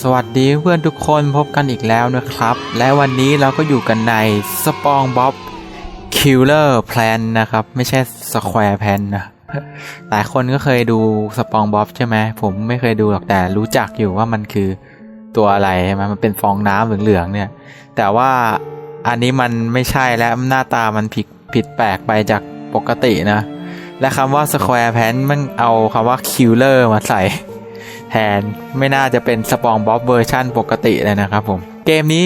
สวัสดีเพื่อนทุกคนพบกันอีกแล้วนะครับ และวันนี้เราก็อยู่กันในสปองบ๊อบคิลเลอร์แพลนนะครับ ไม่ใช่สแควร์แพนนะหลายคนก็เคยดูสปองบ๊อบใช่ไหมผมไม่เคยดูหรอกแต่รู้จักอยู่ว่ามันคือตัวอะไรใช่ไหมมันเป็นฟองน้ำเหลืองๆเนี่ย แต่ว่าอันนี้มันไม่ใช่แล้วหน้าตามันผิดผิดแปลกไปจากปกตินะ และคำว่า Square p a n มันเอาคำว่า Killer มาใส่ ทน ไม่น่าจะเป็นสปองบ๊อบเวอร์ชันปกติเลยนะครับผมเกมนี้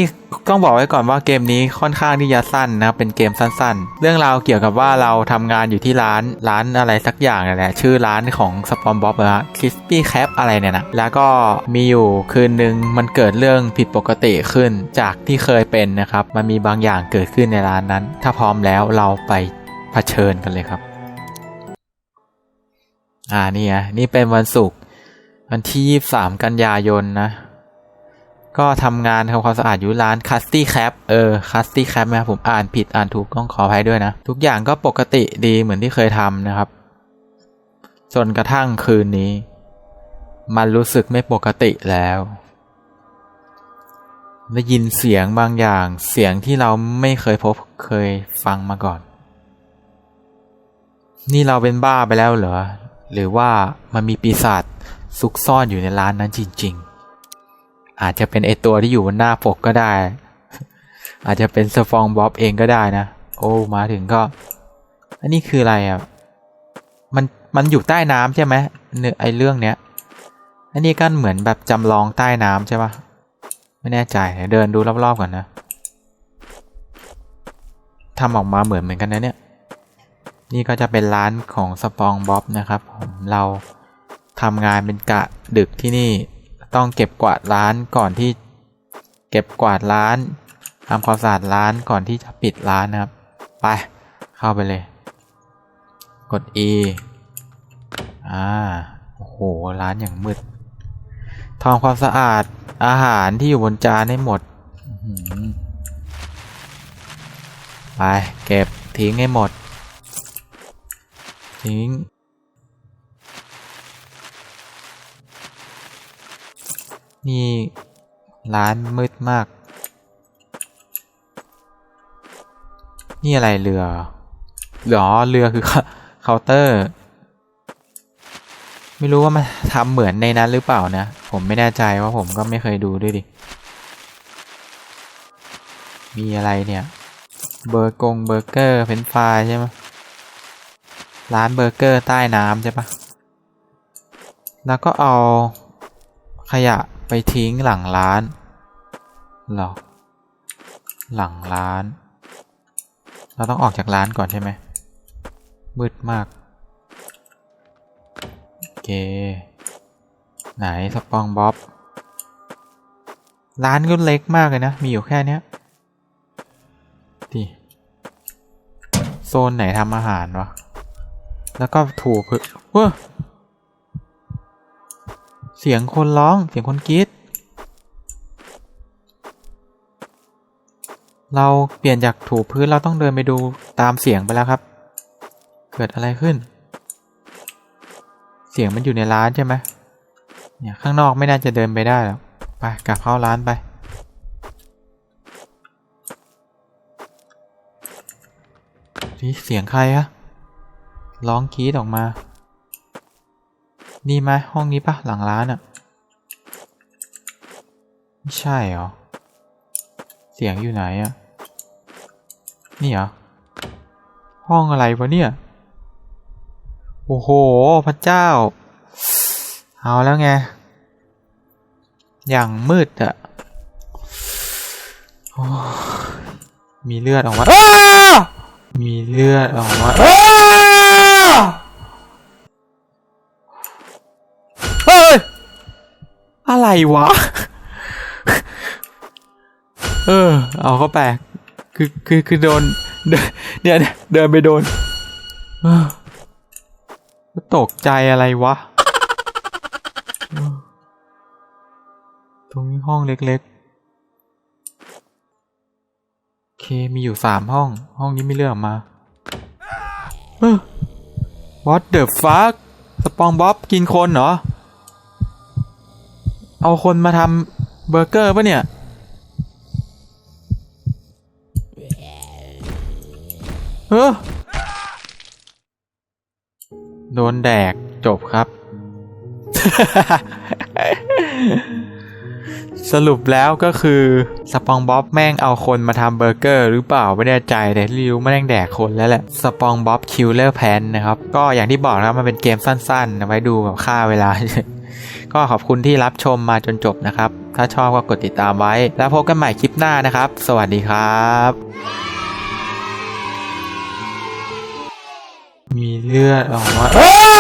ต้องบอกไว้ก่อนว่าเกมนี้ค่อนข้างที่จะสั้นนะครับเป็นเกมสั้นๆ เรื่องราวเกี่ยวกับว่าเราทำงานอยู่ที่ร้านร้านอะไรสักอย่างนั่นแหละชื่อร้านของสปองบ๊อบนะคริสปี้แคปอะไรเนี่ยนะแล้วก็มีอยู่คืนหนึ่งมันเกิดเรื่องผิดปกติขึ้นจากที่เคยเป็นนะครับ มันมีบางอย่างเกิดขึ้นในร้านนั้น ถ้าพร้อมแล้วเราไปเผชิญกันเลยครับ อ่านี่ไงนี่เป็นวันศุกร์ วันที่ 23 กันยายนนะ ก็ทำงานทำความสะอาดอยู่ร้านคัสตี้แคปเออคัสตี้แคปนะครับผมอ่านผิดอ่านถูกต้องขออภัยด้วยนะ ทุกอย่างก็ปกติดีเหมือนที่เคยทำนะครับ จนกระทั่งคืนนี้ มันรู้สึกไม่ปกติแล้วได้ยินเสียงบางอย่างเสียงที่เราไม่เคยพบเคยฟังมาก่อน นี่เราเป็นบ้าไปแล้วเหรอ หรือว่ามันมีปีศาจ ซุกซ่อนอยู่ในร้านนั้นจริง ๆ อาจจะเป็นไอตัวที่อยู่บนหน้าปกก็ได้ อาจจะเป็นสฟองบ๊อบเองก็ได้นะ โอ้มาถึงก็ อันนี้คืออะไรอะ มันมันอยู่ใต้น้ำใช่ไหมเนื้อไอเรื่องเนี้ย อันนี้ก็เหมือนแบบจำลองใต้น้ำใช่ปะไม่แน่ใจเดี๋ยวเดินดูรอบๆก่อนนะทำออกมาเหมือนเหมือนกันนะเนี่ย นี่ก็จะเป็นร้านของสปองบ๊อบนะครับผมเรา ทำงานเป็นกะดึกที่นี่ ต้องเก็บกวาดร้านก่อนที่ เก็บกวาดร้านทำความสะอาดร้านก่อนที่จะปิดร้านนะครับ ไป เข้าไปเลย กด E อ่าโอ้โห ร้านอย่างมืดทำความสะอาดอาหารที่อยู่บนจานให้หมดไป เก็บทิ้งให้หมด ทิ้ง นี่ร้านมืดมาก นี่อะไรเรือหรอเรือคือเคาน์เตอร์ ไม่รู้ว่ามันทำเหมือนในนั้นหรือเปล่านะ ผมไม่แน่ใจว่าผมก็ไม่เคยดูด้วยดิ มีอะไรเนี่ย เบอร์กงเบอร์เกอร์เฟรนฟรายใช่ไหมร้านเบอร์เกอร์ใต้น้ำใช่ปะแล้วก็เอาขยะ ไปทิ้งหลังร้านหรอหลังร้าน เราต้องออกจากร้านก่อนใช่ไหมมืดมาก โอเค ไหนสปองบ๊อบ ร้านก็เล็กมากเลยนะ มีอยู่แค่เนี้ยดิโซนไหนทำอาหารวะ แล้วก็ถูกคือเว้อ เสียงคนร้อง เสียงคนกรีดเราเปลี่ยนจากถูพื้นเราต้องเดินไปดูตามเสียงไปแล้วครับ เกิดอะไรขึ้น เสียงมันอยู่ในร้านใช่ไหมเนี่ยข้างนอกไม่น่าจะเดินไปได้หรอกไปกลับเข้าร้านไป นี่เสียงใครอะร้องกรีดออกมา นี่ไหมห้องนี้ปะหลังร้านอะไม่ใช่เหรอ เสียงอยู่ไหนอะนี่เหรอ ห้องอะไรวะเนี่ย โอ้โห พระเจ้า เอาแล้วไง อย่างมืดอะโอ้มีเลือดออกมาอ้ามีเลือดออกมา อะไรวะ เออ เอาเข้าไปคือคือคือโดนเดินเนี่ยเดินไปโดนตกใจอะไรวะ ตรงนี้ห้องเล็กๆ โอเคมีอยู่สามห้อง ห้องนี้ไม่เลือกออกมา What the fuck สปองบ๊อบกินคนเหรอ เอาคนมาทำเบอร์เกอร์ปะเนี่ย เออโดนแดกจบครับ สรุปแล้วก็คือสปองบ๊อบแม่งเอาคนมาทำเบอร์เกอร์หรือเปล่าไม่แน่ใจแต่ที่รู้แม่งแดกคนแล้วแหละสปองบ๊อบคิลเลอร์แพนนะครับ ก็อย่างที่บอกนะครับมันเป็นเกมสั้นๆเอาไว้ดูแบบฆ่าเวลา ก็ขอบคุณที่รับชมมาจนจบนะครับ ถ้าชอบก็กดติดตามไว้ แล้วพบกันใหม่คลิปหน้านะครับ สวัสดีครับ มีเลือดออกมา